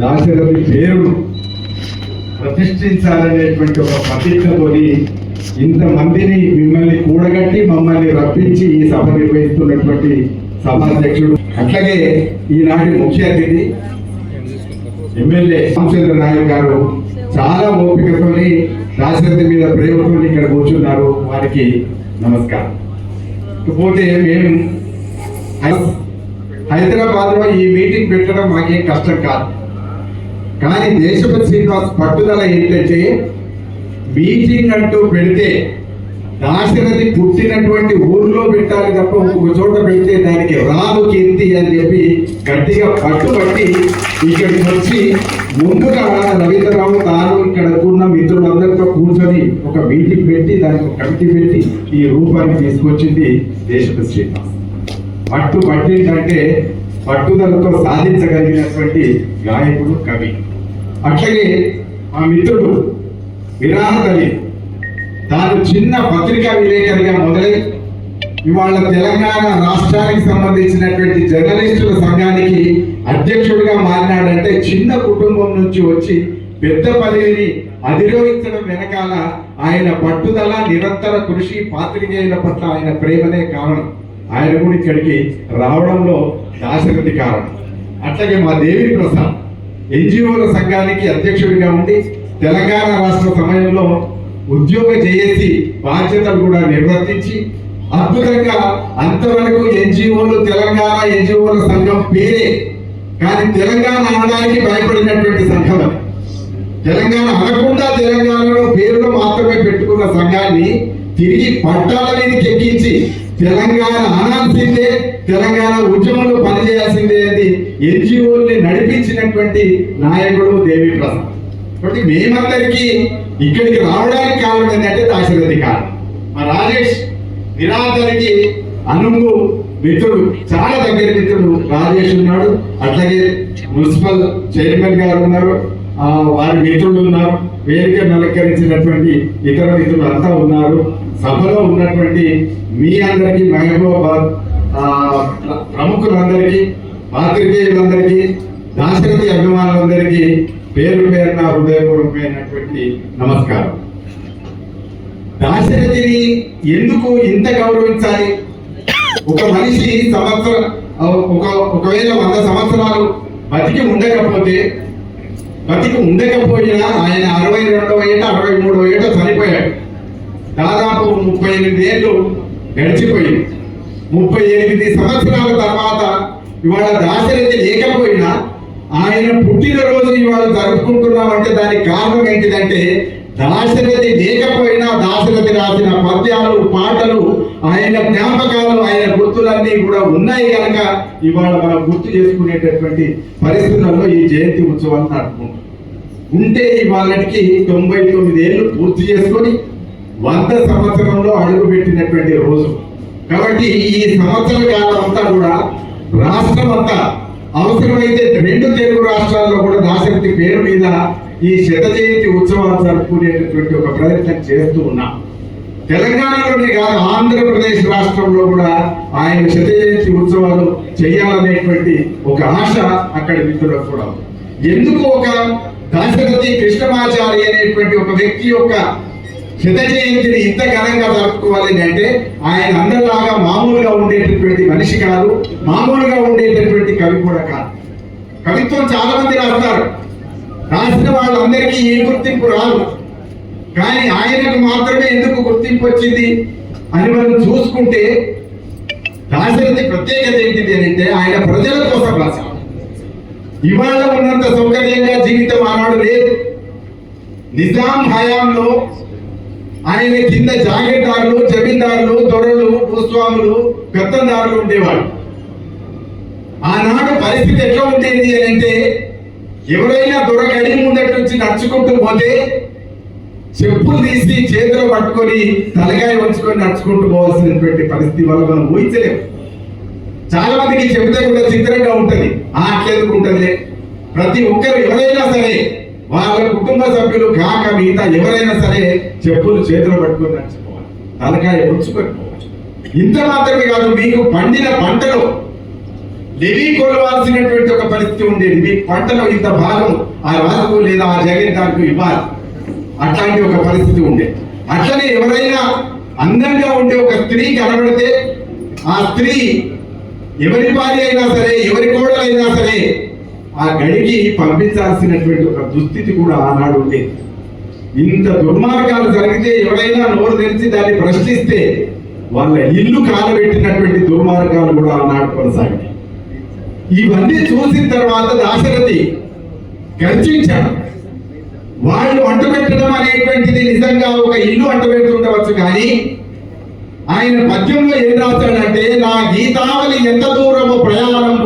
దాశరథి పేరును ప్రతిష్ఠించాలనేటువంటి ఒక ప్రతిజ్ఞతోని ఇంతమందిని మిమ్మల్ని కూడగట్టి మమ్మల్ని రప్పించి ఈ సభ నిర్వహిస్తున్నటువంటి సభాధ్యక్షుడు. అట్లాగే ఈనాటి ముఖ్య అతిథి ఎమ్మెల్యే రామచంద్ర నాయక్ గారు చాలా ఓపికతోని దాశరథి మీద ప్రేమతో ఇక్కడ కూర్చున్నారు. వారికి నమస్కారం. పోతే మేము హైదరాబాద్లో ఈ మీటింగ్ పెట్టడం మాకేం కష్టం కాదు. కానీ దేశపతి శ్రీనివాస్ పట్టుదల ఏంటంటే మీటింగ్ అంటూ పెడితే దాశరథి పుట్టినటువంటి ఊర్లో పెట్టాలి తప్ప ఇంకొక చోట పెడితే దానికి రాదు కీర్తి అని చెప్పి గట్టిగా పట్టుబట్టి ఇక్కడికి వచ్చి ముందుగా రవీంద్రరావు తాను ఇక్కడ ఉన్న మిత్రులందరితో కూర్చొని ఒక మీటింగ్ పెట్టి దానికి ఒక కమిటీ పెట్టి ఈ రూపాన్ని తీసుకొచ్చింది దేశపతి శ్రీనివాస్. పట్టు పట్టిందంటే పట్టుదలతో సాధించగలిగినటువంటి గాయకుడు కవి. అట్లాగే మా మిత్రుడు విరాహతలి తాను చిన్న పత్రికా విలేకరిగా మొదలై ఇవాళ తెలంగాణ రాష్ట్రానికి సంబంధించినటువంటి జర్నలిస్టుల సంఘానికి అధ్యక్షుడిగా మారినాడంటే చిన్న కుటుంబం నుంచి వచ్చి పెద్ద పదవిని అధిరోహించడం వెనకాల ఆయన పట్టుదల నిరంతర కృషి పాత్రికేయుల పట్ల ఆయన ప్రేమనే కారణం. ఆయన కూడా ఇక్కడికి రావడంలో దాశరథి కారణం. అట్లాగే మా దేవి ప్రసాద్ ఎన్జిఓల సంఘానికి అధ్యక్షుడిగా ఉండి తెలంగాణ రాష్ట్ర సమయంలో ఉద్యోగ చేసి బాధ్యతలు కూడా నిర్వర్తించి అద్భుతంగా అంతవరకు ఎన్జిఓలు తెలంగాణ ఎన్జిఓల సంఘం పేరే. కానీ తెలంగాణ అనడానికి భయపడినటువంటి సంఘం తెలంగాణ అనకుండా తెలంగాణలో పేరులో మాత్రమే పెట్టుకున్న సంఘాన్ని తిరిగి పట్టాల మీదకి ఎక్కించి తెలంగాణ అనాల్సిందే తెలంగాణ ఉద్యమంలో పనిచేయాల్సిందే అని ఎన్జిఓల్ని నడిపించినటువంటి నాయకుడు దేవి ప్రసాద్. కాబట్టి మేమందరికీ ఇక్కడికి రావడానికి కారణం ఏంటంటే దాశరథి కారణం మా రాజేష్ నిరాదరికి అనుంగు మిత్రుడు చాలా దగ్గర మిత్రుడు రాజేష్ ఉన్నాడు. అట్లాగే మున్సిపల్ చైర్మన్ గారు ఉన్నారు. వారి మిత్రులు ఉన్నారు. వేదిక నలకరించినటువంటి ఇతర మిత్రులు అంతా ఉన్నారు. సభలో ఉన్నటువంటి మీ అందరికీ మహబూబాబాద్ ప్రముఖులందరికీ పాత్రికేయులందరికీ దాశరథి అభిమానులందరికీ పేరు పేరున హృదయపూర్వకమైనటువంటి నమస్కారం. దాశరథిని ఎందుకు ఇంత గౌరవించాలి? ఒక మనిషి సంవత్సరం ఒక ఒకవేళ వంద సంవత్సరాలు బతికి ఉండకపోతే బతికి ఉండకపోయినా ఆయన అరవై రెండవ ఏట అరవై మూడవ ఏట చనిపోయాడు. దాదాపు ముప్పై ఎనిమిది ఏళ్ళు గడిచిపోయింది. ముప్పై ఎనిమిది సంవత్సరాల తర్వాత ఇవాళ దాశరథి లేకపోయినా ఆయన పుట్టినరోజు ఇవాళ జరుపుకుంటున్నామంటే దానికి కారణం ఏంటిదంటే దాశరథి లేకపోయినా దాశరథి రాసిన పద్యాలు పాటలు ఆయన జ్ఞాపకాలు ఆయన గుర్తులన్నీ కూడా ఉన్నాయి కనుక ఇవాళ మనం గుర్తు చేసుకునేటటువంటి పరిస్థితుల్లో ఈ జయంతి ఉత్సవాన్ని నడుపుకుంటాం ఉంటే ఇవాళకి తొంభై తొమ్మిది ఏళ్ళు పూర్తి చేసుకొని వంద సంవత్సరంలో అడుగు పెట్టినటువంటి రోజు. కాబట్టి ఈ సంవత్సర కాలం అంతా కూడా రాష్ట్రం అంతా అవసరమైతే రెండు తెలుగు రాష్ట్రాల్లో కూడా దాశక్తి పేరు మీద ఈ శత జయంతి ఉత్సవాలు జరుపుకునేటటువంటి ఒక ప్రయత్నం చేస్తూ ఉన్నాం. తెలంగాణలోనే కాదు ఆంధ్రప్రదేశ్ రాష్ట్రంలో కూడా ఆయన శత జయంతి ఉత్సవాలు చేయాలనేటువంటి ఒక ఆశ అక్కడ మిత్రులకు కూడా ఎందుకు ఒక దాశరథి కృష్ణమాచారి అనేటువంటి ఒక వ్యక్తి యొక్క శత జయంతిని ఇంత ఘనంగా జరుపుకోవాలి అంటే ఆయన అందరిలాగా మామూలుగా ఉండేటటువంటి మనిషి కాదు మామూలుగా ఉండేటటువంటి కవి కూడా కాదు. కవిత్వం చాలా మంది రాస్తారు. రాసిన వాళ్ళందరికీ ఏ గుర్తింపు రాదు. కానీ ఆయనకు మాత్రమే ఎందుకు గుర్తింపు వచ్చింది అని మనం చూసుకుంటే దాశరథి ప్రత్యేకత ఏంటిది అని అంటే ఆయన ప్రజల కోసం రాశారు. ఇవాళ ఉన్నంత సౌకర్యంగా జీవితం ఆనాడు లేదు. నిజాం హయాంలో ఆయన కింద జాగీర్దారులు జమీందారులు దొరలు భూస్వాములు పెత్తందారులు ఉండేవాడు ఆనాడు పరిస్థితి ఎట్లా ఉండేది అని అంటే ఎవరైనా దొర గడి ముందటి నుంచి నడుచుకుంటూ పోతే చెప్పులు తీసి చేతిలో పట్టుకొని తలకాయ వంచుకొని నడుచుకుంటూ పోవాల్సినటువంటి పరిస్థితి వల్ల మనం ఊహించలేము. చాలా మందికి చెబితే కూడా చిత్రంగా ఉంటుంది. ఆ అట్లేదుకు ప్రతి ఒక్కరు ఎవరైనా సరే వాళ్ళ కుటుంబ సభ్యులు కాక మిగతా ఎవరైనా సరే చెప్పులు చేతులు పట్టుకొని నడుచుకోవాలి. తలకాయ ఉంచుకొని ఇంత మాత్రమే కాదు మీకు పండిన పంటలో లెవీ కొలవాల్సినటువంటి ఒక పరిస్థితి ఉండేది. మీ పంటలో ఇంత భాగం ఆ రాజుకు లేదా ఆ జగీర్దారుకు ఇవ్వాలి. అట్లాంటి ఒక పరిస్థితి ఉండేది అట్లనే ఎవరైనా అందంగా ఉండే ఒక స్త్రీ కనబడితే ఆ స్త్రీ ఎవరి భార్య అయినా సరే ఎవరి కోడలైనా సరే ఆ గడికి పంపించాల్సినటువంటి ఒక దుస్థితి కూడా ఆనాడు ఉండేది ఇంత దుర్మార్గాలు జరిగితే ఎవరైనా నోరు తెరిచి దాన్ని ప్రశ్నిస్తే వాళ్ళ ఇల్లు కాలబెట్టినటువంటి దుర్మార్గాలు కూడా ఆనాడు కొనసాగాయి. ఇవన్నీ చూసిన తర్వాత దాశరథి గర్జించాడు. వాళ్ళు అంటబెట్టడం అనేటువంటిది నిజంగా ఒక ఇల్లు అంటుపెడుతుండవచ్చు కానీ ఆయన పద్యంలో ఏం రాశాడంటే నా గీతావళి ఎంత దూరము ప్రయాణం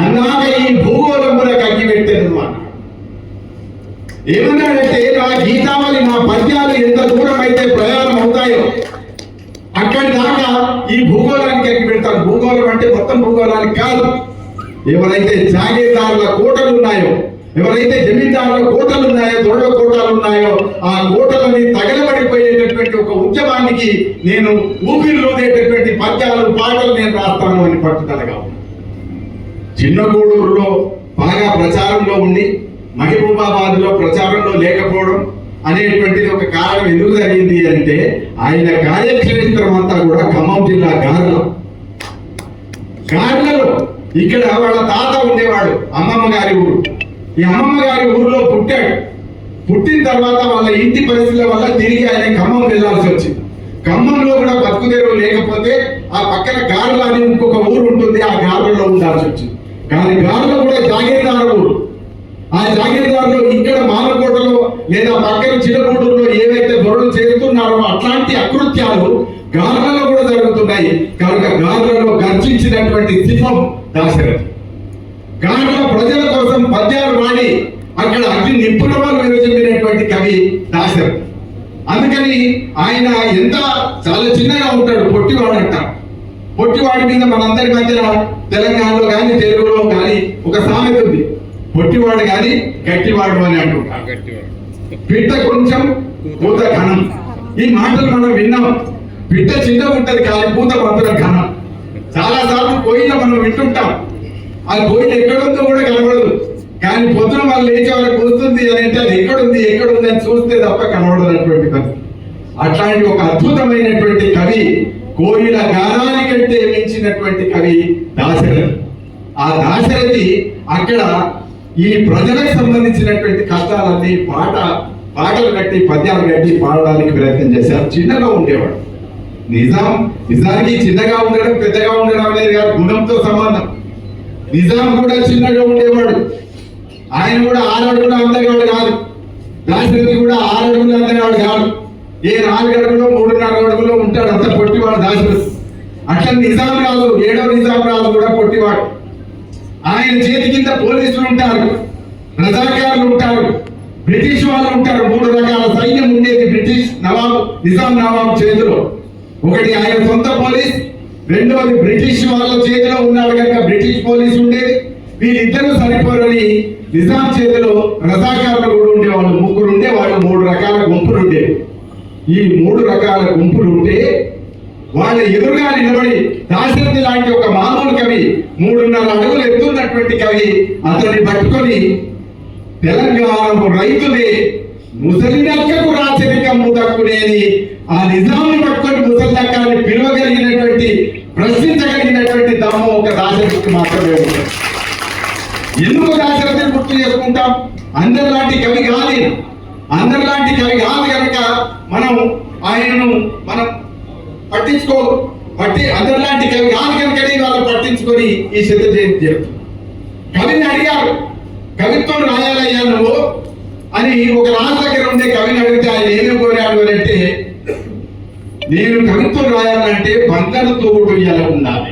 అన్నాక ఈ భూగోళమున కగ్గిపెట్టాను అన్నాడు ఏమన్నాడంటే నా గీతావళి నా పద్యాలు ఎంత దూరం అయితే ప్రయాణం అవుతాయో అక్కడి దాకా ఈ భూగోళానికి ఎక్కి పెడతారు. భూగోళం అంటే మొత్తం భూగోళానికి కాదు. ఎవరైతే జాగీర్దారుల కోటలు ఉన్నాయో ఎవరైతే జమీందారుల కోటలు ఉన్నాయో దొరల కోటలు ఉన్నాయో ఆ కోటలని తగలబడిపోయేటటువంటి ఉద్యమానికి నేను ఊపిరిలోనేటటువంటి పద్యాలు పాటలు నేను రాస్తాను అని పట్టుదలగా చిన్న గూడూరులో బాగా ప్రచారంలో ఉండి మహబూబాబాద్లో ప్రచారంలో లేకపోవడం అనేటువంటిది ఒక కారణం ఎందుకు జరిగింది అంటే ఆయన కార్యక్షేత్రం అంతా కూడా ఖమ్మం జిల్లా గారులో. గార్లలో ఇక్కడ వాళ్ళ తాత ఉండేవాడు అమ్మమ్మ గారి ఊరు. ఈ అమ్మమ్మ గారి ఊరిలో పుట్టాడు. పుట్టిన తర్వాత వాళ్ళ ఇంటి పరిస్థితుల వల్ల తిరిగి ఆయన ఖమ్మం వెళ్ళాల్సి వచ్చింది. ఖమ్మంలో కూడా బతుకు లేకపోతే ఆ పక్కన గారులు అని ఇంకొక ఊరు ఉంటుంది ఆ గారులో ఉండాల్సి వచ్చింది. కానీ గారులో కూడా జాగీర్దారు ఊరు. ఆ జాగీర్దారులో ఇక్కడ మానకోటలో లేదా పక్కన చిన్నగూడూరులో ఏవైతే దొరలు చేస్తున్నారో అట్లాంటి అకృత్యాలు గార్లలో కూడా జరుగుతున్నాయి. కనుక గార్లలో గర్జించినటువంటి సింహం దాశరథి. గార్ల ప్రజల కోసం పద్యాలు వాడి అక్కడ అగ్ని నిప్పులవాళ్ళు విరచిమ్మినటువంటి కవి దాశరథి. అందుకని ఆయన ఎంత చాలా చిన్నగా ఉంటాడు పొట్టివాడు అంటారు పొట్టివాడి మీద మనందరి మధ్య తెలంగాణలో కానీ తెలుగులో కానీ ఒక సామెత ఉంది. పొట్టివాడు కానీ గట్టివాడు అని అంటుంటారు పిట్ట కొంచెం పూత ఘనం. ఈ మాటలు మనం విన్నాం. పిట్ట చిన్న ఉంటది కానీ పూత మాత్రం ఘనం. చాలా సార్లు పోయిన మనం వింటుంటాం. ఆ పోయిన ఎక్కడుందో కూడా కనబడదు. కానీ పొద్దున వాళ్ళు లేచి వాళ్ళకి వస్తుంది అని అంటే అది ఎక్కడుంది ఎక్కడుంది అని చూస్తే తప్ప కనబడనటువంటి పరిస్థితి అట్లాంటి ఒక అద్భుతమైనటువంటి కవి కోయిల గానానికంటే మించినటువంటి కవి దాశరథి. ఆ దాశరథి అక్కడ ఈ ప్రజలకు సంబంధించినటువంటి కష్టాలన్నీ పాట పాటలు కట్టి పద్యాలు కట్టి పాడడానికి ప్రయత్నం చేశారు. చిన్నగా ఉండేవాడు. నిజాం నిజానికి చిన్నగా ఉండడం పెద్దగా ఉండడం అనేది కాదు గుణంతో సమానం. నిజాం కూడా చిన్నగా ఉండేవాడు. ఆయన కూడా ఆరడుగులు అంతగాడు కాదు. దాశరథి కూడా ఆరడుగులు అందగాడు కాదు. ఏ నాలుగు అడుగులో మూడున్నర అడుగులో ఉంటాడు అంత పొట్టివాడు దాశరథి. అట్లా నిజాం రాజు ఏడో నిజాం రాజు కూడా పొట్టివాడు. ఆయన చేతి కింద పోలీసులు ఉంటారు రజాకారులు ఉంటారు బ్రిటిష్ వాళ్ళు ఉంటారు. మూడు రకాల సైన్యం ఉండేది బ్రిటిష్ నవాబు నిజాం నవాబు చేతిలో. ఒకటి ఆయన సొంత పోలీస్ రెండవది బ్రిటిష్ వాళ్ళ చేతిలో ఉన్నాడు కనుక బ్రిటిష్ పోలీస్ ఉండేది. వీళ్ళిద్దరూ సరిపోరని నిజాం చేతిలో రజాకారులు కూడా ఉండేవాళ్ళు ముగ్గురు ఉండేవాళ్ళు మూడు రకాల గుంపులు ఉండేవి ఈ మూడు రకాల గుంపులు ఉంటే వాళ్ళ ఎదురుగా నిలబడి దాశరథి లాంటి ఒక మామూలు కవి మూడున్నర అడుగులు ఎత్తున్నటువంటి కవి అతన్ని పట్టుకొని తెలంగాణ రైతులే ముసలిదక్కకు రాచరికము దక్కునేని. ఆ నిజాన్ని పట్టుకొని ముసలిదక్కని పిలవగలిగినటువంటి ప్రశ్నించగలిగినటువంటి దమ్ము ఒక దాశరథికి మాత్రమే ఉంటుంది ఎందుకు దాశరథిని గుర్తు చేసుకుంటాం. అందరిలాంటి కవి కాదు అందరిలాంటి కవి కాదు కనుక మనం ఆయనను మనం పట్టించుకో పట్టి అందరిలాంటి కవి కాదు కనుక వాళ్ళు పట్టించుకొని ఈ శత జయంతి జరుగుతుంది కవిని అడిగారు. కవిత్వం రాయాలయ్యా నువ్వు? అని ఒక రాజు దగ్గర ఉండే కవిని అడిగితే ఆయన ఏమి కోరాడు అని అంటే నేను కవిత్వం రాయాలంటే బంగారు తోడు ఎలా ఉండాలి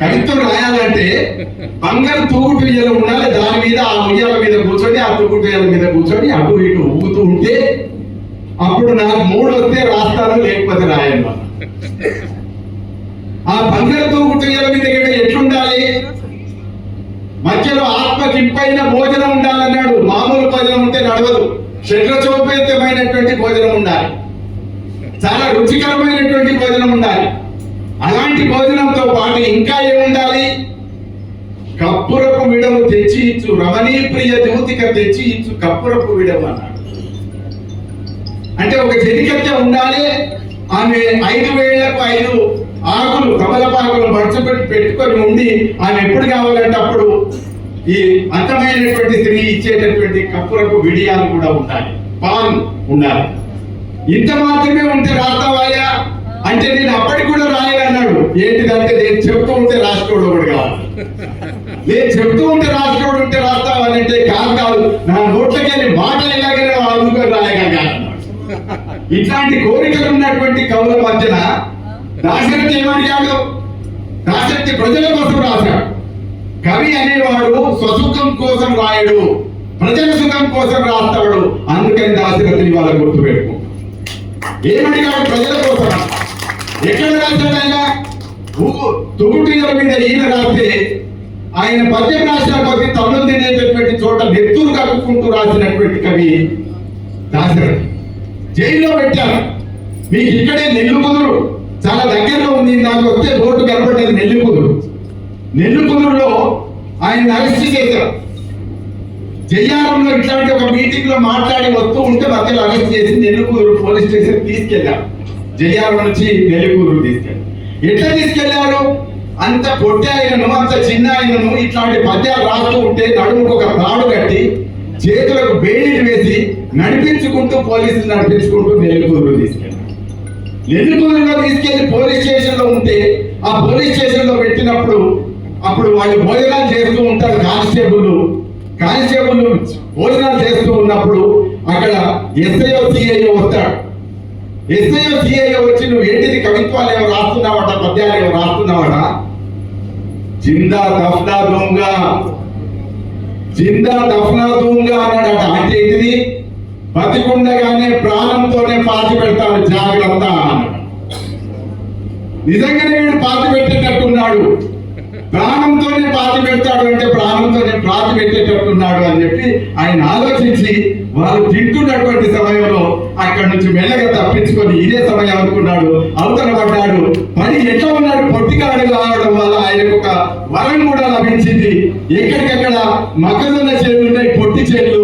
కవిత్వం రాయాలంటే బంగారు తూగుటు ఉయ్యాల ఉండాలి. దాని మీద ఆ ఉయ్యాల మీద కూర్చొని ఆ తూగుటు ఉయ్యాల మీద కూర్చొని అటు ఇటు ఊగుతూ ఉంటే అప్పుడు నాకు మూడు వస్తే రాస్తాను లేకపోతే రాయను ఆ బంగారు తూగుటు ఉయ్యాల మీద గిట్ట ఎట్లుండాలి? మధ్యలో ఆత్మకింపైన భోజనం ఉండాలన్నాడు. మామూలు భోజనం ఉంటే నడవదు. శరీరచోపేతమైనటువంటి భోజనం ఉండాలి. చాలా రుచికరమైనటువంటి భోజనం ఉండాలి. అలాంటి భోజనంతో పాటు ఇంకా ఏముండాలి? కప్పురపు విడము తెచ్చి ఇచ్చు రమణీ ప్రియ జ్యోతిక తెచ్చి ఇచ్చు కప్పురపు విడము అన్నాడు. అంటే ఒక చెలికత్తె ఉండాలి ఆమె ఐదు వేళ్ళకు ఐదు ఆకులు కమలపాకులు మడచపెట్టి పెట్టుకొని ఉండి ఆమె ఎప్పుడు కావాలంటే అప్పుడు ఈ అంతమైనటువంటి స్త్రీ ఇచ్చేటటువంటి కప్పురపు విడియాలు కూడా ఉండాలి పాన్ ఉండాలి. ఇంత మాత్రమే ఉంటే రాస్తావాయా అంటే నేను అప్పటికి కూడా రాయనన్నాడు ఏంటిదంటే నేను చెప్తూ ఉంటే రాసుకోడు ఒకటి కావాలి నేను చెప్తూ ఉంటే రాసుకోడు ఉంటే రాస్తావని అంటే కాదు కాదు. నా నోట్లకెళ్ళి మాట ఇలాగనే అందుకొని రాయగా ఇట్లాంటి కోరికలు ఉన్నటువంటి కవుల మధ్యన దాశరథి ఏమడిగాడు దాశరథి ప్రజల కోసం రాశాడు. కవి అనేవాడు స్వసుఖం కోసం రాయడు ప్రజల సుఖం కోసం రాస్తాడు. అందుకని దాశరథిని వాళ్ళ గుర్తు పెట్టుకో ఏమడిగాడు ప్రజల కోసం ఎక్కడ రాశాడు ఆయన తుగుటీల మీద ఈయన రాస్తే ఆయన పద్యం రాసిన కొద్ది తమిళం తినేటటువంటి చోట నెత్తురు కక్కుకుంటూ రాసినటువంటి కవి దాశరథి జైల్లో పెట్టారు. మీకు ఇక్కడే నెల్లు కుదురు చాలా దగ్గరలో ఉంది. నాకు వస్తే బోర్డు కనపడేది నెల్లి కుదురు నెల్లి కుదురులో ఆయన అరెస్ట్ చేశారు. జయారంలో ఇట్లాంటి ఒక మీటింగ్లో మాట్లాడి వస్తూ ఉంటే మధ్యలో అరెస్ట్ చేసి నెల్లికూరు పోలీస్ స్టేషన్ తీసుకెళ్ళారు జయ్యారం నుంచి వెలుగురు తీసుకెళ్ళారు ఎట్లా తీసుకెళ్ళారు? అంత పొట్టి ఆయనను అంత చిన్న ఆయనను ఇట్లాంటి పద్యాలు రాస్తూ ఉంటే నడుముకు ఒక తాడు కట్టి చేతులకు బేడీలు వేసి నడిపించుకుంటూ పోలీసులు నడిపించుకుంటూ నెల్లికూరు తీసుకెళ్ళారు. నెల్లికూరులో తీసుకెళ్ళి పోలీస్ స్టేషన్లో ఉంటే ఆ పోలీస్ స్టేషన్లో పెట్టినప్పుడు అప్పుడు వాళ్ళు భోజనాలు చేస్తూ ఉంటారు కానిస్టేబుల్. కానిస్టేబుల్ భోజనాలు చేస్తూ ఉన్నప్పుడు అక్కడ ఎస్ఐఓ సిఐఓ వస్తాడు. ఎస్ఐఓ వచ్చి నువ్వు ఏంటిది కవిత్వాలు ఏమో రాస్తున్నావట పద్యాలు ఏమో రాస్తున్నావట? జిందా దఫ్నా దొంగ. జిందా దఫ్నా దొంగ అన్నాడట. అంటే ఏంటిది? బతికుండగానే ప్రాణంతోనే పాతి పెడతాడు జాగ్రత్త. నిజంగానే వీడు పాతి పెట్టేటట్టున్నాడు. ప్రాణంతోనే పాతి పెడతాడు అంటే ప్రాణంతోనే పాతి పెట్టేటట్టున్నాడు అని చెప్పి ఆయన ఆలోచించి వాళ్ళు తింటున్నటువంటి సమయంలో అక్కడి నుంచి మెల్లగా తప్పించుకొని ఇదే సమయం అనుకున్నాడు అవతల పడ్డాడు. మరి ఎట్లా ఉన్నాడు? పొట్టికాడు కావడం వల్ల ఆయనకు ఒక వరం కూడా లభించింది. ఎక్కడికక్కడ మొక్కజొన్న చేలు ఉన్నాయి పొట్టి చేతులు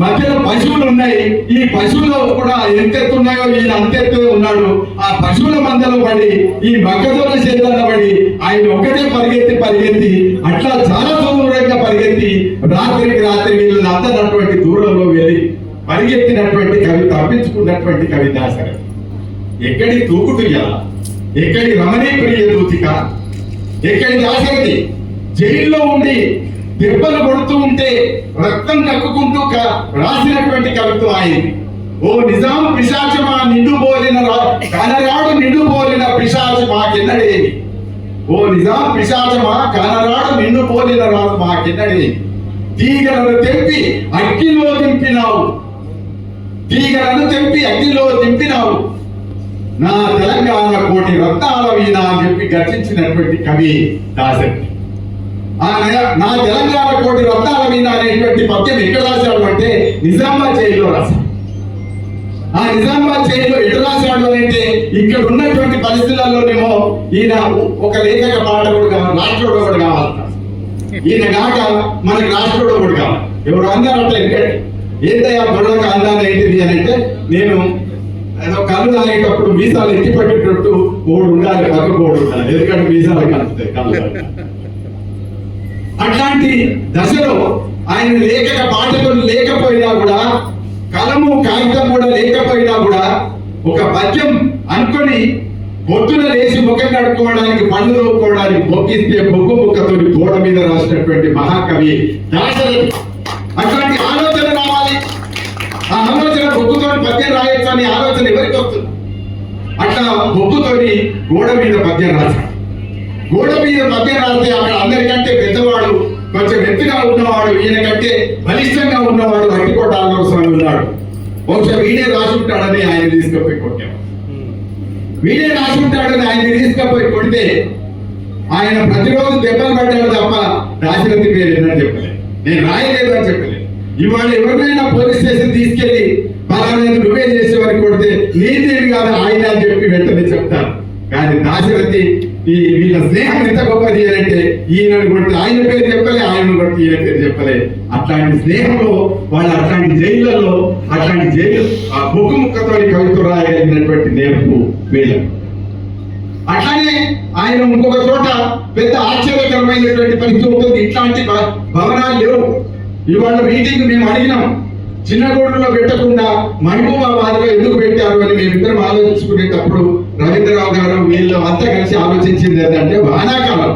మధ్యలో పశువులు ఉన్నాయి. ఈ పశువులు కూడా ఎంత ఎత్తు ఈయన అంత ఎత్తు ఉన్నాడు. ఆ పశువుల మందలో పడి ఈ మొక్కజొన్న చేతుల్లో పడి ఆయన ఒకటే పరిగెత్తి పరిగెత్తి అట్లా చాలా దూరంగా పరిగెత్తి రాత్రికి రాత్రి వీళ్ళని అందనటువంటి దూరంలో వెళ్ళి పరిగెత్తినటువంటి కవి తప్పించుకున్నటువంటి కవి దాసరి ఎక్కడి తూకుటుయ్యా ఎక్కడి రమణీ ప్రియ దూతిక ఎక్కడి దాసరిది జైల్లో ఉండి దెబ్బలు కొడుతూ ఉంటే రక్తం కక్కుకుంటూ క- రాసినటువంటి కవిత్వం ఆయనది. ఓ నిజాం పిశాచమా నిండుపోలిన కనరాడు నిండుబోలిన పోలిన పిశాచ మాకెన్నడేమి ఓ నిజాం పిశాచమా కనరాడు నిండుబోలిన రాదు రాజు మాకెన్నడేమి తీగలను తెంపి అగ్గిలో దింపినావు. తీగలను తెంపి అగ్గిలో దింపినావు. నా తెలంగాణ కోటి రత్నాల వీణ అని చెప్పి గర్జించినటువంటి కవి దాసరి. నా తెలంగాణ కోటి రత్నాల మీద అనేటువంటి పద్యం ఎక్కడ రాశాడు అంటే నిజామాబాద్ జైల్లో రాశాడు ఆ నిజామాబాద్ జైల్లో ఎటు రాశాడు అంటే ఇక్కడ ఉన్నటువంటి పరిస్థితులలోనేమో ఈయన ఒక లేఖక పాఠకుడు కావాలి రాష్ట్రుడు ఒకటి కావాలి. ఈయన కాక మనకి రాష్ట్రుడు ఒకటి కావాలి. ఎవరు అందారంటే ఇక్కడ ఏంటయ్యా గొడవకు అందాన్ని ఏంటిది అని అంటే నేను ఏదో కళ్ళు తాగేటప్పుడు మీసాలు ఎత్తి పట్టేటట్టు ఓడు ఉండాలి పక్కకు ఓడు ఉండాలి. ఎందుకంటే మీసాలు కలుపుతాయి కళ్ళు. అట్లాంటి దశలో ఆయన లేఖక పాఠకులు లేకపోయినా కూడా కలము కాగితం కూడా లేకపోయినా కూడా ఒక పద్యం అనుకొని బొత్తున లేచి ముఖం కడుక్కోవడానికి పళ్ళు రోక్కోవడానికి బొక్కిస్తే బొగ్గు ముక్కతో గోడ మీద రాసినటువంటి మహాకవి దాశరథి అట్లాంటి ఆలోచన రావాలి. ఆ ఆలోచన బొగ్గుతో పద్యం రాయొచ్చు అనే ఆలోచన ఎవరికి వస్తుంది? అట్లా బొగ్గుతోని గోడ మీద పద్యం రాశాడు. గోడ మీద మధ్య రాస్తే అక్కడ అందరికంటే పెద్దవాడు కొంచెం ఎత్తుగా ఉన్నవాడు ఈయన కంటే బలిష్టంగా ఉన్నవాడు అడ్డుకోవడానికి అవసరం ఉన్నాడు. బహుశా వీడే రాసుకుంటాడని ఆయన తీసుకుపోయి కొట్టాం. వీడే రాసుకుంటాడని ఆయన తీసుకుపోయి కొడితే ఆయన ప్రతిరోజు దెబ్బలు పడ్డాడు తప్ప రాసినది పేరు ఏంటని చెప్పలేదు. నేను రాయలేదు అని చెప్పలేదు. ఇవాళ ఎవరినైనా పోలీస్ స్టేషన్ తీసుకెళ్ళి పలానా నువ్వే చేసేవారికి కొడితే నేను కాదు ఆయన అని చెప్పి వెంటనే చెప్తాను. కానీ దాశరథి ఈ వీళ్ళ స్నేహం ఎంత గొప్పది అంటే ఈయనను కొట్టి ఆయన పేరు చెప్పలే ఆయనను కొట్టి ఈయన పేరు చెప్పలే. అట్లాంటి స్నేహంలో వాళ్ళు అట్లాంటి జైళ్ళలో అట్లాంటి జైలు ఆ బొగ్గు ముక్కతో కవిత్వం రాయగలిగినటువంటి నేర్పు వీళ్ళ. అట్లానే ఆయన ఇంకొక చోట పెద్ద ఆశ్చర్యకరమైనటువంటి పరిస్థితి ఉంటుంది. ఇట్లాంటి భవనాలు లేవు. ఇవాళ మీటింగ్ మేము అడిగినాం. చిన్నగూడలో పెట్టకుండా మహబూబాబాద్లో ఎందుకు పెట్టారు అని మేమిద్దరం ఆలోచించుకునేటప్పుడు రవీంద్రరావు గారు వీళ్ళు అంతా కలిసి ఆలోచించింది ఏంటంటే వానాకాలం.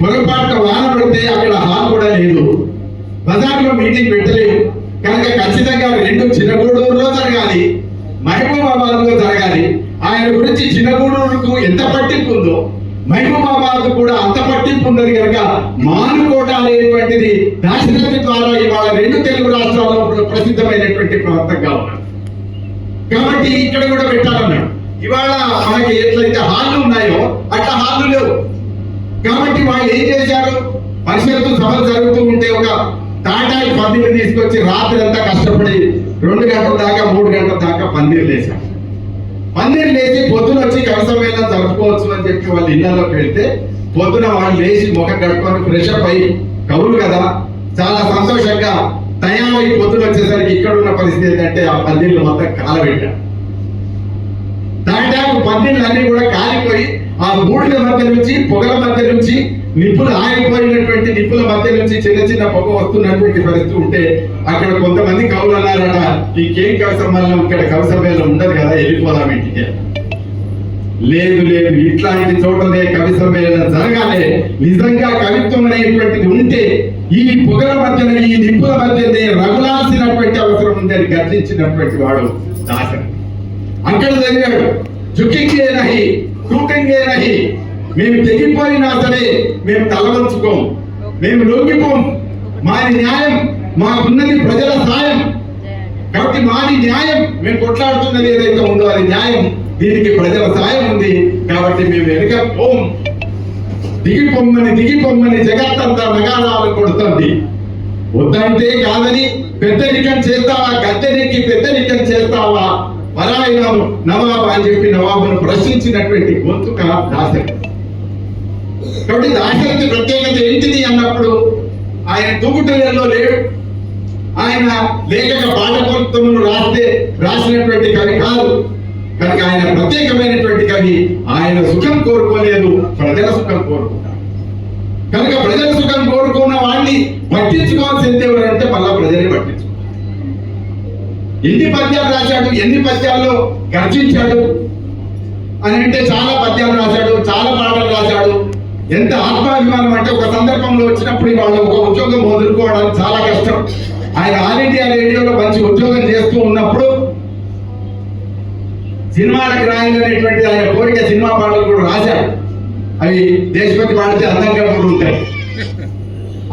పొరపాటున వాన పడితే అక్కడ హాల్ కూడా లేదు. బజార్లో మీటింగ్ పెట్టలేదు కనుక ఖచ్చితంగా రెండు చిన్నగూడూరులో జరగాలి. మహబూబాబాద్లో జరగాలి. ఆయన గురించి చిన్నగూడూరుకు ఎంత పట్టింపు ఉందో మహబూబాబాద్ కూడా అంత పట్టింపు ఉన్నది కనుక మానుకోట అనేటువంటిది దాశరథి ద్వారా ఇవాళ రెండు తెలుగు రాష్ట్రాల్లో ప్రసిద్ధమైనటువంటి ప్రాంతంగా ఉన్నది. కాబట్టి ఇక్కడ కూడా పెట్టాలన్నాడు. ఇవాళ మనకి ఎట్లయితే హాళ్ళు ఉన్నాయో అట్లా హాళ్ళు లేవు. కాబట్టి వాళ్ళు ఏం చేశారు? పరిషత్తు సభలు జరుగుతూ ఉంటే ఒక తాటాయి పందిరి తీసుకొచ్చి రాత్రి అంతా కష్టపడి రెండు గంటల దాకా మూడు గంటల దాకా పందిరి లేశారు పందిరి లేచి పొద్దున వచ్చి కవసమేళ జరుపుకోవచ్చు అని చెప్పి వాళ్ళ ఇళ్ళలోకి వెళ్తే పొద్దున వాళ్ళు లేచి ముఖం కట్టుకొని ఫ్రెష్ అప్ అయ్యి కవులు కదా చాలా సంతోషంగా తయారై పొద్దున వచ్చేసరికి ఇక్కడ ఉన్న పరిస్థితి ఏంటంటే ఆ పందిర్లు మొత్తం కాలబెట్టారు. తాటాకు అన్ని కూడా కాలిపోయి ఆ బూడిద మధ్య నుంచి పొగల మధ్య నుంచి నిప్పులు ఆగిపోయినటువంటి నిప్పుల మధ్య నుంచి చిన్న చిన్న పొగ వస్తున్నటువంటి పరిస్థితి ఉంటే అక్కడ కొంతమంది కవులు అన్నారట ఈ కేక్ కవసం వల్ల ఇక్కడ కవస వేళ ఉండదు కదా వెళ్ళిపోదాం ఇంటికి. లేదు లేదు ఇట్లాంటి చోటనే కవి సమ్మేళనం జరగాలి. నిజంగా కవిత్వం అనేటువంటిది ఉంటే ఈ పొగల మధ్యన ఈ నిప్పుల మధ్యనే రగులాల్సినటువంటి అవసరం ఉందని గర్జించినటువంటి వాడు దాసరి. అక్కడ జరిగాడు. జుకింగే నహి టూకంగే నహి. మేము తెగిపోయినా సరే మేము తలవంచుకోం. మేము లొంగిపోం. మాది న్యాయం మాకున్నది ప్రజల సాయం. కాబట్టి మాది న్యాయం. మేము కొట్లాడుతున్నది ఏదైతే ఉందో అది న్యాయం. దీనికి ప్రజల సాయం ఉంది. కాబట్టి మేము వెనుక పోం. దిగిపోమ్మని దిగిపోమ్మని జగత్తంతా నగారాలు కొడుతుంది. వద్దంటే కాదని పెద్ద నికం చేస్తావా పెద్ద లిఖం చేస్తావా? పరాయి నవాబు అని చెప్పి నవాబును ప్రశ్నించినటువంటి గొంతుక దాసరి. కాబట్టి దాసరికి ప్రత్యేకత ఏంటిది అన్నప్పుడు ఆయన తూగుటూరులో లేడు ఆయన లేఖక పాఠకోత్తములు రాస్తే రాసినటువంటి కవి కాదు. కనుక ఆయన ప్రత్యేకమైనటువంటి కవి ఆయన సుఖం కోరుకోలేదు ప్రజల సుఖం కోరుకుంటాడు కనుక ప్రజల సుఖం కోరుకున్న వాడిని పట్టించుకోవాల్సింది ఎవరంటే మళ్ళా ప్రజలే పట్టించు ఎన్ని పద్యాలు రాశాడు ఎన్ని పద్యాల్లో గర్జించాడు అని అంటే చాలా పద్యాలు రాశాడు చాలా పాటలు రాశాడు. ఎంత ఆత్మాభిమానం అంటే ఒక సందర్భంలో వచ్చినప్పుడు వాళ్ళు ఒక ఉద్యోగం వదులుకోవడానికి చాలా కష్టం. ఆయన ఆల్ ఇండియా రేడియోలో మంచి ఉద్యోగం చేస్తూ ఉన్నప్పుడు సినిమాలకు రాయాలనేటువంటి ఆయన కోరిక సినిమా పాటలు కూడా రాశాడు అవి దేశపతి పాడితే అందంగా ఉంటాయి.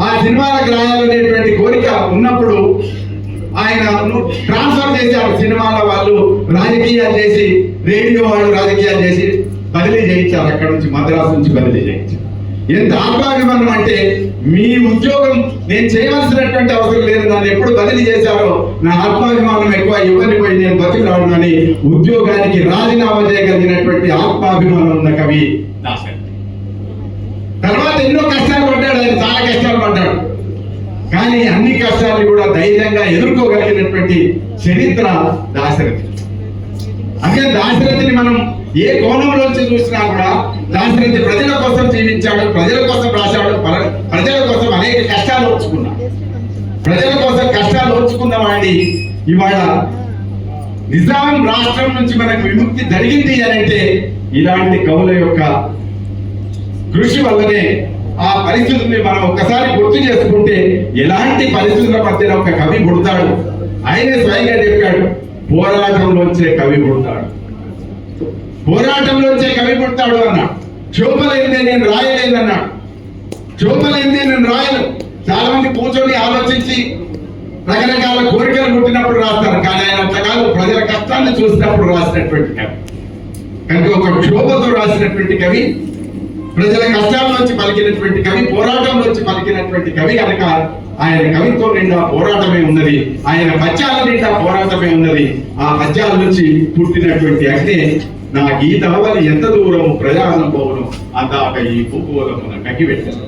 ఆ సినిమాలకు రాయాలనేటువంటి కోరిక ఉన్నప్పుడు ఆయన ట్రాన్స్ఫర్ చేశారు సినిమాల వాళ్ళు రాజకీయాలు చేసి రేడియో వాళ్ళు రాజకీయాలు చేసి బదిలీ చేయించారు అక్కడ నుంచి మద్రాసు నుంచి బదిలీ చేయించారు. ఎంత ఆత్మాభిమానం అంటే మీ ఉద్యోగం నేను చేయవలసినటువంటి అవసరం లేదు నన్ను ఎప్పుడు బదిలీ చేశారో నా ఆత్మాభిమానం ఎక్కువ ఇవ్వని పోయి నేను బతికిరాడునని ఉద్యోగానికి రాజీనామా చేయగలిగినటువంటి ఆత్మాభిమానం ఉన్న కవి దాసరి. తర్వాత ఎన్నో కష్టాలు పడ్డాడు ఆయన చాలా కష్టాలు పడ్డాడు. కానీ అన్ని కష్టాలు కూడా ధైర్యంగా ఎదుర్కోగలిగినటువంటి చరిత్ర దాశరథి. అదే దాశరథిని మనం ఏ కోణంలోంచి చూసినా కూడా దాశరథి ప్రజల కోసం జీవించాడు ప్రజల కోసం రాశాడు ప్ర- ప్రజల కోసం అనేక కష్టాలు ఓర్చుకున్నాడు. ప్రజల కోసం కష్టాలు ఓర్చుకున్న వాడి ఇవాళ నిజాం రాష్ట్రం నుంచి మనకు విముక్తి జరిగింది అని అంటే ఇలాంటి కవుల యొక్క కృషి వల్లనే ఆ పరిస్థితుల్ని మనం ఒక్కసారి గుర్తు చేసుకుంటే ఎలాంటి పరిస్థితుల మధ్యన ఒక కవి పుడతాడు? ఆయనే స్వయంగా చెప్పాడు పోరాటంలోంచే కవి పుడతాడు. పోరాటంలోంచే కవి పుడతాడు అన్నాడు చూపలేదే నేను రాయలేదన్నాడు చూపలేదే నేను రాయను. చాలా మంది కూర్చొని ఆలోచించి రకరకాల కోరికలు పుట్టినప్పుడు రాస్తారు. కానీ ఆయన అంతకాలం ప్రజల కష్టాన్ని చూసినప్పుడు రాసినటువంటి కవి. కనుక ఒక క్షోభతో రాసినటువంటి కవి ప్రజల కష్టాల నుంచి పలికినటువంటి కవి పోరాటం నుంచి పలికినటువంటి కవి కనుక ఆయన కవిత్వం నిండా పోరాటమే ఉన్నది. ఆయన పద్యాల నిండా పోరాటమే ఉన్నది. ఆ పద్యాల నుంచి పుట్టినటువంటి అగ్ని నా గీతావళి ఎంత దూరము ప్రజానుభవను అందాక ఈ భూగోళమున కక్కిపెట్టారు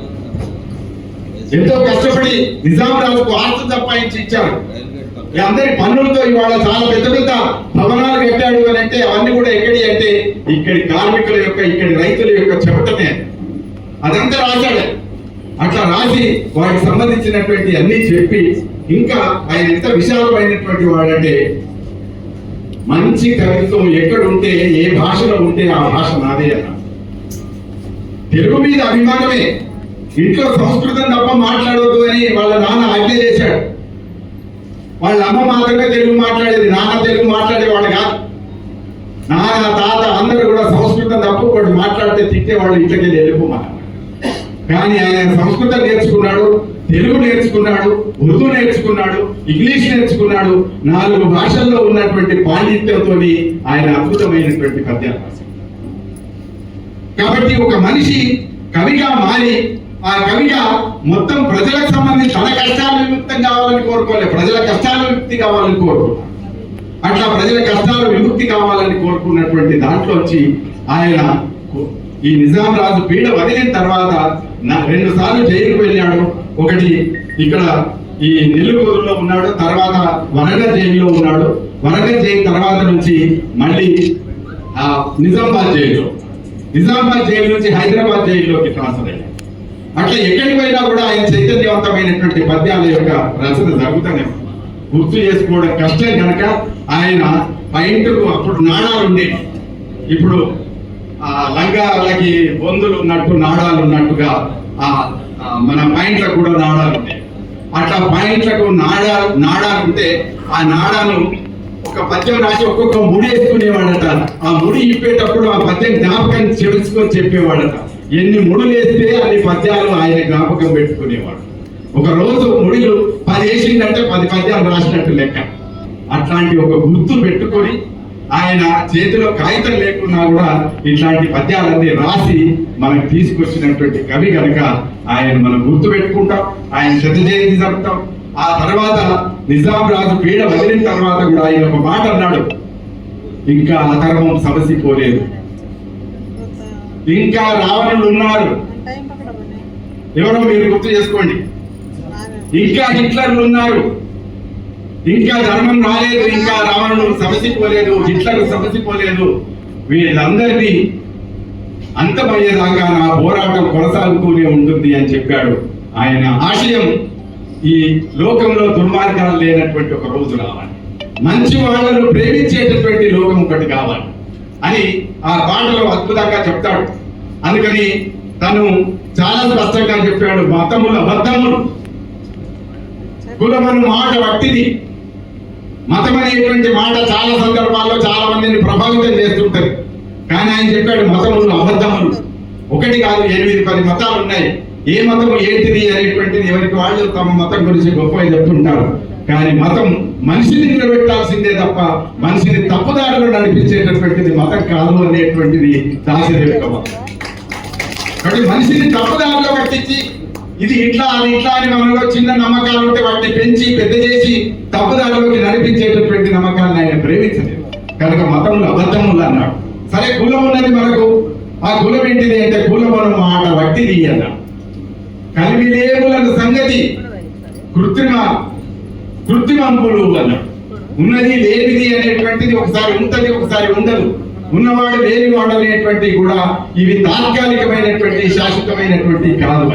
ఎంతో కష్టపడి నిజాం రాజుకు ఆస్తి సంపాదించి ఇచ్చారు. అందరి పన్నులతో ఇవాళ చాలా పెద్ద పెద్ద భవనాలు కట్టాడు అని అంటే అవన్నీ కూడా ఎక్కడి అంటే ఇక్కడి కార్మికుల యొక్క ఇక్కడి రైతుల యొక్క చెమటనే. అదంతా రాశాడు. అట్లా రాసి వాటికి సంబంధించినటువంటి అన్ని చెప్పి ఇంకా ఆయన ఎంత విశాలమైనటువంటి వాడంటే మంచి కవిత్వం ఎక్కడ ఉంటే ఏ భాషలో ఉంటే ఆ భాష నాదే అన్న. తెలుగు మీద అభిమానమే. ఇంట్లో సంస్కృతం తప్ప మాట్లాడవద్దు అని వాళ్ళ నాన్న ఆజ్ఞ చేశాడు. వాళ్ళ అమ్మ మాత్రమే తెలుగు మాట్లాడేది నాన్న తెలుగు మాట్లాడేవాడు కాదు. నాన్న తాత అందరూ కూడా సంస్కృతం తప్ప ఒకటి మాట్లాడితే తిట్టేవాళ్ళు ఇంట్లోకి వెళ్ళి కానీ ఆయన సంస్కృతం నేర్చుకున్నాడు తెలుగు నేర్చుకున్నాడు ఉర్దూ నేర్చుకున్నాడు ఇంగ్లీష్ నేర్చుకున్నాడు నాలుగు భాషల్లో ఉన్నటువంటి పాండిత్యంతో ఆయన అద్భుతమైనటువంటి పద్యాలు కాబట్టి ఒక మనిషి కవిగా మారి ఆ కవిగా మొత్తం ప్రజలకు సంబంధించి తన కష్టాలు విముక్తం కావాలని కోరుకోలేదు ప్రజల కష్టాలు విముక్తి కావాలని కోరుకున్నాడు అట్లా ప్రజల కష్టాలు విముక్తి కావాలని కోరుకున్నటువంటి దాంట్లో వచ్చి ఆయన ఈ నిజాం రాజు పీడ వదిలిన తర్వాత నా- రెండు సార్లు జైలుకు వెళ్ళాడు. ఒకటి ఇక్కడ ఈ నెల్లూరులో ఉన్నాడు తర్వాత వరగ జైల్లో ఉన్నాడు. వరగ జైలు తర్వాత నుంచి మళ్ళీ ఆ నిజామాబాద్ జైలు నిజామాబాద్ జైలు నుంచి హైదరాబాద్ జైల్లోకి ట్రాన్స్ఫర్ అయ్యాడు. అట్లా ఎక్కడికి పోయినా కూడా ఆయన చైతన్యవంతమైనటువంటి పద్యాల యొక్క రచన జరుగుతూనే గుర్తు చేసుకోవడం కష్టం కనుక ఆయన పైంటుకు అప్పుడు నాణాలు ఉండేవి. ఇప్పుడు ఆ లంగాలకి బొందులు ఉన్నట్టు నాడాలు ఉన్నట్టుగా ఆ మన పాయింట్లకు కూడా నాడాలు ఉంటాయి అట్లా పాయింట్లకు నాడా నాడాలు ఉంటే ఆ నాడాను ఒక పద్యం రాసి ఒక్కొక్క ముడి వేసుకునేవాడట ఆ ముడి ఇప్పేటప్పుడు ఆ పద్యం జ్ఞాపకం తెలుసుకొని చెప్పేవాడట ఎన్ని ముడులు వేస్తే అన్ని పద్యాలు ఆయన జ్ఞాపకం పెట్టుకునేవాడు. ఒక రోజు ముడిలు పది వేసిందంటే పది పద్యాలు రాసినట్టు లెక్క. అట్లాంటి ఒక గుర్తు పెట్టుకొని ఆయన చేతిలో కాగితం లేకున్నా కూడా ఇట్లాంటి పద్యాలన్నీ రాసి మనకు తీసుకొచ్చినటువంటి కవి కనుక ఆయన మనం గుర్తు పెట్టుకుంటాం ఆయన శత జయంతి జరుపుతాం. ఆ తర్వాత నిజాం రాజు పీడ వదిలిన తర్వాత కూడా ఆయన ఒక మాట అన్నాడు ఇంకా అధర్మం సమసిపోలేదు. ఇంకా రావణులు ఉన్నారు. ఎవరో మీరు గుర్తు చేసుకోండి. ఇంకా హిట్లర్లు ఉన్నారు. ఇంకా ధర్మం రాలేదు ఇంకా రావణుడు సమసిపోలేదు హిట్లర్ సమసిపోలేదు వీళ్ళందరినీ అంతమయ్యేదాకా నా పోరాటం కొనసాగుతూనే ఉంటుంది అని చెప్పాడు ఆయన ఆశయం. ఈ లోకంలో దుర్మార్గాలు లేనటువంటి ఒక రోజు రావాలి. మంచి వాళ్ళను ప్రేమించేటటువంటి లోకం ఒకటి కావాలి అని ఆ పాటలో అద్భుతంగా చెప్తాడు. అందుకని తను చాలా స్పష్టంగా చెప్పాడు మతముల అబద్ధములు. కులమను మాట వట్టిది. మతం అనేటువంటి మాట చాలా సందర్భాల్లో చాలా మందిని ప్రభావితం చేస్తుంటది. కానీ ఆయన చెప్పాడు మతములు అబద్ధములు. ఒకటి కాదు ఎనిమిది పది మతాలు ఉన్నాయి ఏ మతం ఏంటిది అనేటువంటిది ఎవరికి వాళ్ళు తమ మతం గురించి గొప్పగా చెప్తుంటారు. కానీ మతం మనిషిని నిలబెట్టాల్సిందే తప్ప మనిషిని తప్పుదారులు నడిపించేటటువంటిది మతం కాదు అనేటువంటిది దాసరి యొక్క మతం. కాబట్టి మనిషిని తప్పుదారిలో పట్టించి ఇది ఇట్లా అది ఇట్లా అని మనలో చిన్న నమ్మకాలు ఉంటే వాటిని పెంచి పెద్ద చేసి తప్పుదారిలోకి నడిపించేటటువంటి నమ్మకాలను ఆయన ప్రేమించలేదు. కనుక మతములు అబద్ధములు అన్నాడు. సరే కులం ఉన్నది మనకు. ఆ కులం ఏంటిది అంటే కులమును మాట వట్టిది అన్నాడు కలిమిలేములను సంగతి కృత్రిమ కృత్రిమంపులు అన్నాడు. ఉన్నది లేనిది అనేటువంటిది ఒకసారి ఉంటది ఒకసారి ఉండదు. ఉన్నవాడు లేనివాడు అనేటువంటివి కూడా ఇవి తాత్కాలికమైనటువంటి శాశ్వతమైనటువంటి కాదు.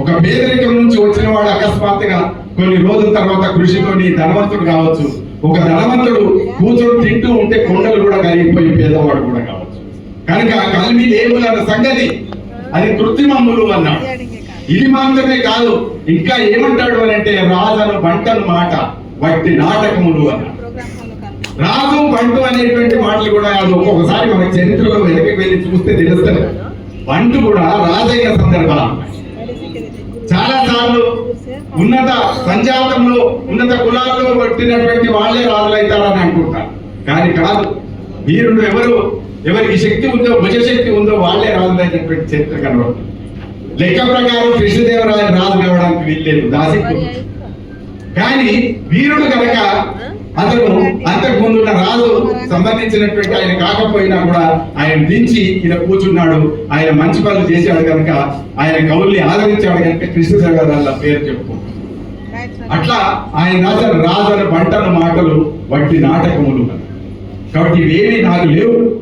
ఒక పేదరికం నుంచి వచ్చిన వాడు అకస్మాత్తుగా కొన్ని రోజుల తర్వాత కృషితోని ధనవంతుడు కావచ్చు. ఒక ధనవంతుడు కూతురు తింటూ ఉంటే కొండలు కూడా కరిగిపోయి పేదవాడు కూడా కావచ్చు. కనుక కలిమి దేవులన్న సంగతి అది కృత్రిమములు అన్నాడు. ఇది మాత్రమే కాదు ఇంకా ఏమంటాడు అని అంటే రాజను బంటను మాట వట్టి నాటకములు అన్నాడు. రాజు పంటు అనేటువంటి మాటలు కూడా అది ఒక్కొక్కసారి మన చరిత్రలో వెనక్కి వెళ్ళి చూస్తే తెలుస్తారు పంటు కూడా రాజైన సందర్భాలు చాలా సార్లు ఉన్నత సంజాతంలో ఉన్నత కులాల్లో పట్టినటువంటి వాళ్ళే రాజులైతారని అనుకుంటారు కానీ కాదు వీరుడు ఎవరు? ఎవరికి శక్తి ఉందో భుజశక్తి ఉందో వాళ్ళే రాజులైనటువంటి చరిత్ర కనబడుతుంది. లెక్క ప్రకారం కృష్ణదేవరాయ రాజు కావడానికి వీల్లేదు దాసి కానీ వీరుడు కనుక అతను అంతకు ముందున్న రాజు సంబంధించినటువంటి ఆయన కాకపోయినా కూడా ఆయన దించి ఇలా కూర్చున్నాడు. ఆయన మంచి పనులు చేశాడు కనుక ఆయన కవుల్ని ఆదరించాడు కనుక కృష్ణదేవరాయల పేరు చెప్పుకుంటాం అట్లా ఆయన రాసిన రాజన పంటల మాటలు వట్టి నాటకములు. కాబట్టి ఇవేమి నాకు లేవు.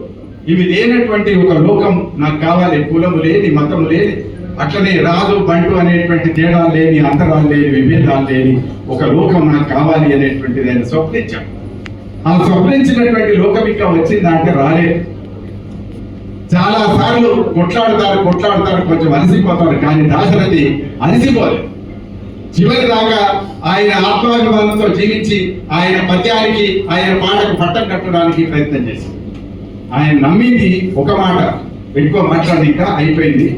ఇవి లేనటువంటి ఒక లోకం నాకు కావాలి. కులము లేని మతము లేని. అట్లనే రాజు బంటు అనేటువంటి తేడాలు లేని అంతరాలు లేని విభేదాలు లేని ఒక లోకం నాకు కావాలి అనేటువంటిది ఆయన స్వప్నించాం ఆ స్వప్నించినటువంటి లోకం ఇంకా వచ్చిందా అంటే రాలేదు. చాలా సార్లు కొట్లాడతారు కొట్లాడతారు కొంచెం అలసిపోతారు కానీ దాశరథి అలసిపోలేదు. చివరి దాకా ఆయన ఆత్మాభిమానంతో జీవించి ఆయన పద్యానికి ఆయన పాటకు పట్టం కట్టడానికి ప్రయత్నం చేసి ఆయన నమ్మింది ఒక మాట ఎక్కువ మాట్లాడి ఇంకా అయిపోయింది.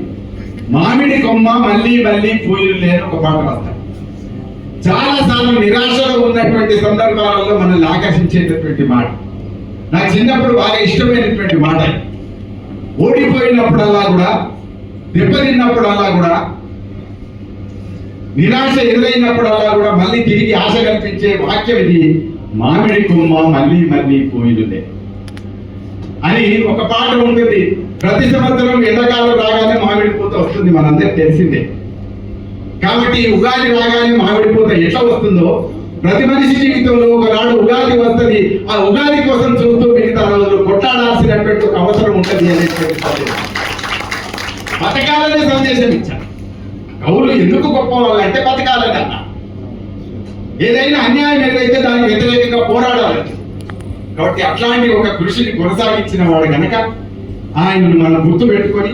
మామిడి కొమ్మ మళ్ళీ మళ్ళీ పూలు లేని ఒక పాట రాస్తాడు చాలా సార్లు నిరాశలో ఉన్నటువంటి సందర్భాలలో మనల్ని ఆకర్షించేటటువంటి మాట. నాకు చిన్నప్పుడు బాగా ఇష్టమైనటువంటి మాట. ఓడిపోయినప్పుడల్లా కూడా దెబ్బతిన్నప్పుడల్లా కూడా నిరాశ ఎదురైనప్పుడల్లా కూడా మళ్ళీ తిరిగి ఆశ కల్పించే వాక్యం ఇది మామిడి కొమ్మ మళ్ళీ మళ్ళీ పోయినులే అని ఒక పాట ఉంటుంది. ప్రతి సంవత్సరం ఎండాకాలం రాగానే మామిడి పూత వస్తుంది మనందరికి తెలిసిందే. కాబట్టి ఉగాది రాగానే మామిడి పూత ఎట్లా వస్తుందో ప్రతి మనిషి జీవితంలో ఒకనాడు ఉగాది వస్తుంది. ఆ ఉగాది కోసం చూస్తూ మిగతా రోజులు కొట్టాడాల్సినటువంటి ఒక అవసరం ఉంటుంది అనేటువంటి పథకాలనే సందేశం ఇచ్చారు. కవులు ఎందుకు గొప్ప వాళ్ళు అంటే బతకాలని అన్న ఏదైనా అన్యాయం ఏదైతే దానికి వ్యతిరేకంగా పోరాడాలి కాబట్టి అట్లాంటి ఒక కృషిని కొనసాగించిన వాడు గనక ఆయనను మనం గుర్తు పెట్టుకొని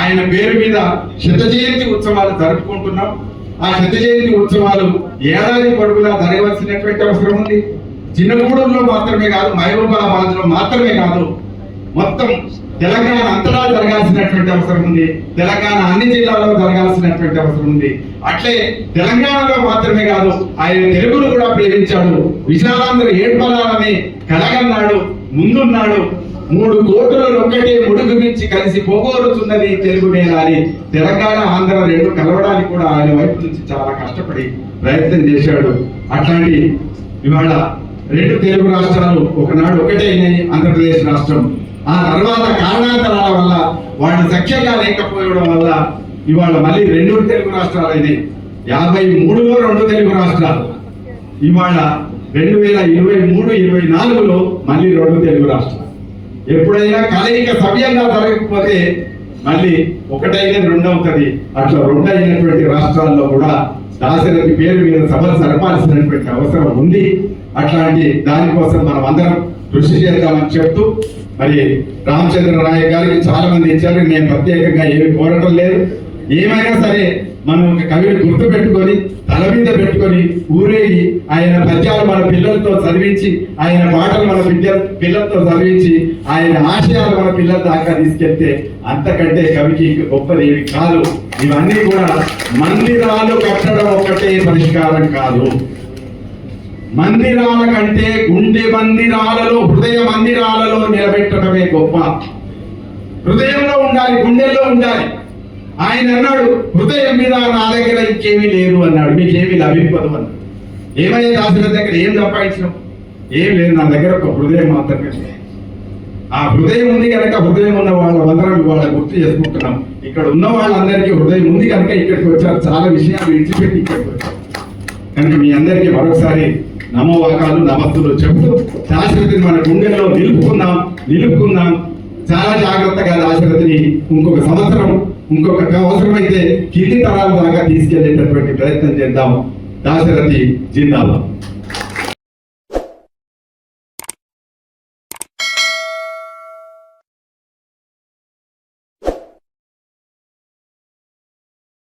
ఆయన పేరు మీద శత జయంతి ఉత్సవాలు జరుపుకుంటున్నాం. ఆ శత జయంతి ఉత్సవాలు ఏడాది పొడుగులా జరగవలసినటువంటి అవసరం ఉంది. చిన్నగూడెంలో మాత్రమే కాదు మహబూబాబాద్లో మాత్రమే కాదు మొత్తం తెలంగాణ అంతటా జరగాల్సినటువంటి అవసరం ఉంది. తెలంగాణ అన్ని జిల్లాల్లో జరగాల్సినటువంటి అవసరం ఉంది. అట్లే తెలంగాణలో మాత్రమే కాదు ఆయన తెలుగును కూడా ప్రేమించాడు. విశాలాంధ్ర ఏడ్పలాలని కలగన్నాడు ముందున్నాడు. మూడు కోటులను ఒక్కటే ముడుగు మించి కలిసి పోగోరుతున్నది తెలుగు నేల అని తెలంగాణ ఆంధ్ర రెండు కలవడానికి కూడా ఆయన వైపు నుంచి చాలా కష్టపడి ప్రయత్నం చేశాడు. అట్లాంటి ఇవాళ రెండు తెలుగు రాష్ట్రాలు ఒకనాడు ఒకటే అయినాయి ఆంధ్రప్రదేశ్ రాష్ట్రం. ఆ తర్వాత కారణాంతరాల వల్ల వాళ్ళు సఖ్యంగా లేకపోవడం వల్ల ఇవాళ మళ్ళీ రెండు తెలుగు రాష్ట్రాలు అయినాయి. యాభై మూడులో రెండు తెలుగు రాష్ట్రాలు. ఇవాళ రెండు వేల ఇరవై మూడు ఇరవై నాలుగులో మళ్ళీ రెండు తెలుగు రాష్ట్రాలు. ఎప్పుడైనా కలయిక సవ్యంగా జరగకపోతే మళ్ళీ ఒకటైనా రెండు అవుతుంది అట్లా రెండు అయినటువంటి రాష్ట్రాల్లో కూడా దాశరథి పేరు మీద సభలు జరపాల్సినటువంటి అవసరం ఉంది. అట్లాంటి దానికోసం మనం అందరం కృషి చేద్దామని చెప్తూ మరి రామచంద్ర నాయక్ గారికి చాలా మంది ఇచ్చారు. నేను ప్రత్యేకంగా ఏమి కోరటం లేదు. ఏమైనా సరే మనం ఒక కవిని గుర్తు పెట్టుకొని తల మీద పెట్టుకొని ఊరేగి ఆయన పద్యాలు మన పిల్లలతో చదివించి ఆయన మాటలు మన పిల్ల పిల్లలతో చదివించి ఆయన ఆశయాలు మన పిల్లల దాకా తీసుకెళ్తే అంతకంటే కవికి గొప్పది ఏమి కాదు. ఇవన్నీ కూడా మందిరాలు కట్టడం ఒకటే పరిష్కారం కాదు. మందిరాల కంటే గుండె మందిరాలలో హృదయ మందిరాలలో నిలబెట్టడమే గొప్ప. హృదయంలో ఉండాలి గుండెల్లో ఉండాలి. ఆయన అన్నాడు హృదయం మీద నా దగ్గర ఇంకేమీ లేదు అన్నాడు. మీకేమీ లభింపదు అన్నాడు. ఏమైనా దాసుల దగ్గర ఏం సంపాదించడం ఏం లేదు నా దగ్గర ఒక హృదయం మాత్రమే ఆ హృదయం ఉంది కనుక హృదయం ఉన్న వాళ్ళందరం వాళ్ళ గుర్తు చేసుకుంటున్నాం. ఇక్కడ ఉన్న వాళ్ళందరికీ హృదయం ఉంది కనుక ఇక్కడికి వచ్చారు. చాలా విషయాలు విడిచిపెట్టి ఇక్కడికి వచ్చారు. కనుక మీ అందరికీ మరొకసారి నమవాకాలు నమస్తులు చెబుతూ శాశ్వతిని మన గుండెల్లో నిలుపుకుందాం నిలుపుకుందాం. చాలా జాగ్రత్తగా దాశరథిని ఇంకొక సంవత్సరం ఇంకొక అవసరమైతే కింది తరాల దాకా తీసుకెళ్ళేటటువంటి ప్రయత్నం చేద్దాం. దాశరథి జిందాబాద్.